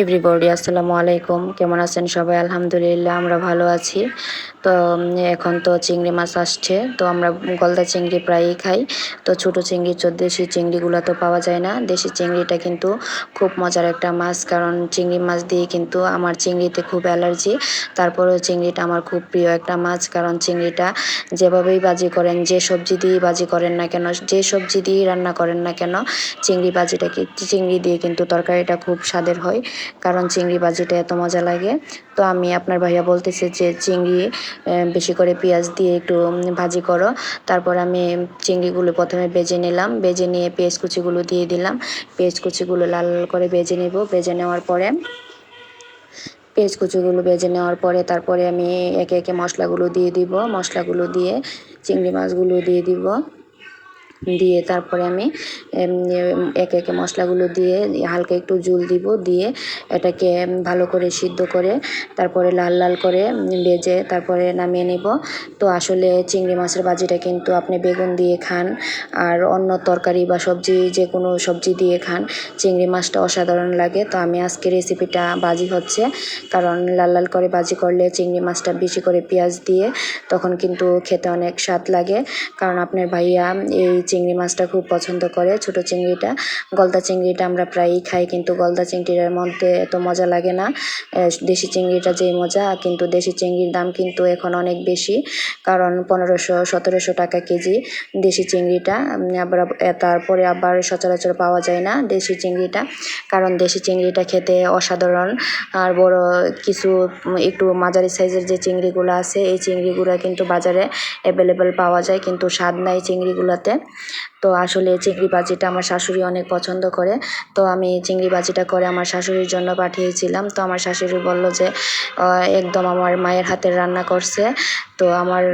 Everybody আসসালামু আলাইকুম। কেমন আছেন সবাই? আলহামদুলিল্লাহ, আমরা ভালো আছি। তো, এখন তো চিংড়ি মাছ আসছে। তো, আমরা গলদা চিংড়ি প্রায়ই খাই। তো, ছোট চিংড়ি দেশি চিংড়িগুলো তো পাওয়া যায় না। দেশি চিংড়িটা কিন্তু খুব মজার একটা মাছ। কারণ চিংড়ি মাছ দিয়ে কিন্তু আমার চিংড়িতে খুব অ্যালার্জি। তারপরেও চিংড়িটা আমার খুব প্রিয় একটা মাছ। কারণ চিংড়িটা যেভাবেই বাজি করেন, যে সবজি দিয়েই বাজি করেন না কেন, যে সবজি দিয়েই রান্না করেন না কেন, চিংড়ি বাজিটা চিংড়ি দিয়ে কিন্তু তরকারিটা খুব স্বাদের হয়। কারণ চিংড়ি বাজিটা এত মজা লাগে। তো আমি আপনার ভাইয়া বলতেছি যে, চিংড়ি বেশি করে পেঁয়াজ দিয়ে একটু ভাজি করো। তারপর আমি চিংড়িগুলো প্রথমে বেজে নিলাম। বেজে নিয়ে পেঁয়াজ কুচিগুলো দিয়ে দিলাম। পেঁয়াজ কুচিগুলো লাল লাল করে বেজে নেব। বেজে নেওয়ার পরে, পেঁয়াজ কুচিগুলো ভেজে নেওয়ার পরে তারপরে আমি একে একে মশলাগুলো দিয়ে দিব। মশলাগুলো দিয়ে, চিংড়ি মাছগুলো দিয়ে দিব। দিয়ে তারপরে আমি একে একে মশলাগুলো দিয়ে হালকা একটু জল দিব, দিয়ে এটাকে ভালো করে সিদ্ধ করে তারপরে লাল লাল করে ভেজে তারপরে নামিয়ে নেব। তো আসলে চিংড়ি মাছের ভাজিটা কিন্তু আপনি বেগুন দিয়ে খান আর অন্য তরকারি বা সবজি, যে কোনো সবজি দিয়ে খান, চিংড়ি মাছটা অসাধারণ লাগে। তো আমি আজকে রেসিপিটা বাজি হচ্ছে, কারণ লাল লাল করে বাজি করলে চিংড়ি মাছটা বেশি করে পেঁয়াজ দিয়ে তখন কিন্তু খেতে অনেক স্বাদ লাগে। কারণ আপনার ভাইয়া এই চিংড়ি মাছটা খুব পছন্দ করে ছোট চিংড়িটা, গলদা চিংড়িটা আমরা প্রায়ই খাই, কিন্তু গলদা চিংড়ির মধ্যে এত মজা লাগে না। দেশি চিংড়িটা যেই মজা, কিন্তু দেশি চিংড়ির দাম কিন্তু এখন অনেক বেশি, কারণ পনেরোশো, সতেরোশো টাকা কেজি দেশি চিংড়িটা। আবার তারপরে আবার সচরাচর পাওয়া যায় না দেশি চিংড়িটা, কারণ দেশি চিংড়িটা খেতে অসাধারণ। আর বড় কিছু একটু মাঝারি সাইজের যে চিংড়িগুলো আছে, এই চিংড়িগুলো কিন্তু বাজারে অ্যাভেলেবেল পাওয়া যায়, কিন্তু স্বাদ নাই চিংড়িগুলোতে। তো আসলে চিংড়ি বাজিটা আমার শাশুড়ি অনেক পছন্দ করে। তো আমি চিংড়ি বাজিটা করে আমার শাশুড়ির জন্য পাঠিয়েছিলাম। তো আমার শাশুড়ি বলল যে একদম আমার মায়ের হাতের রান্না করছে। তো আমার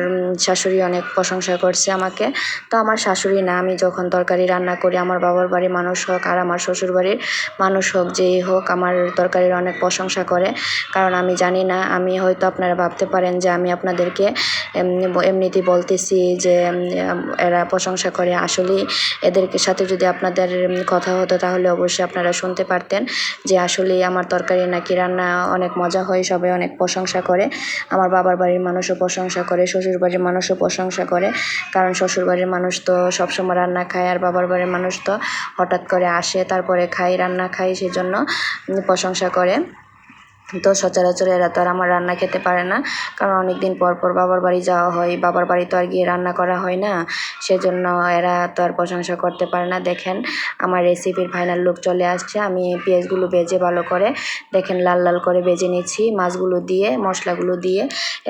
শাশুড়ি অনেক প্রশংসা করছে আমাকে। তো আমার শাশুড়ি না, আমি যখন তরকারি রান্না করি, আমার বাবার বাড়ির মানুষ হোক আর আমার শ্বশুর বাড়ির মানুষ হোক, যেই হোক, আমার তরকারির অনেক প্রশংসা করে। কারণ আমি জানি না, আমি হয়তো আপনারা ভাবতে পারেন যে আমি আপনাদেরকে এমনি এমনিতেই বলতেছি যে এরা প্রশংসা করে। আসলেই এদেরকে সাথে যদি আপনাদের কথা হতো, তাহলে অবশ্যই আপনারা শুনতে পারতেন যে আসলেই আমার তরকারি নাকি রান্না অনেক মজা হয়, সবাই অনেক প্রশংসা করে। আমার বাবার বাড়ির মানুষও প্রশংসা করে শ্বশুর বাড়ির মানুষও প্রশংসা করে। কারণ শ্বশুর বাড়ির মানুষ তো সবসময় রান্না খায় আর বাবার বাড়ির মানুষ তো হঠাৎ করে আসে, তারপরে খায়, রান্না খাই সেজন্য প্রশংসা করে। তো সচরাচর এরা তো আর আমার রান্না খেতে পারে না। কারণ অনেক দিন পর পর বাবার বাড়ি যাওয়া হয়, বাবার বাড়ি তো আর গিয়ে রান্না করা হয় না। সেজন্য এরা তো আর প্রশংসা করতে পারে না। দেখেন, আমার রেসিপির ফাইনাল লুক চলে আসছে। আমি পেঁয়াজগুলো ভেজে ভালো করে, দেখেন লাল লাল করে ভেজে নিচ্ছি। মাছগুলো দিয়ে, মশলাগুলো দিয়ে,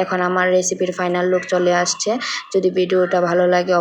এখন আমার রেসিপির ফাইনাল লুক চলে আসছে। যদি ভিডিওটা ভালো লাগে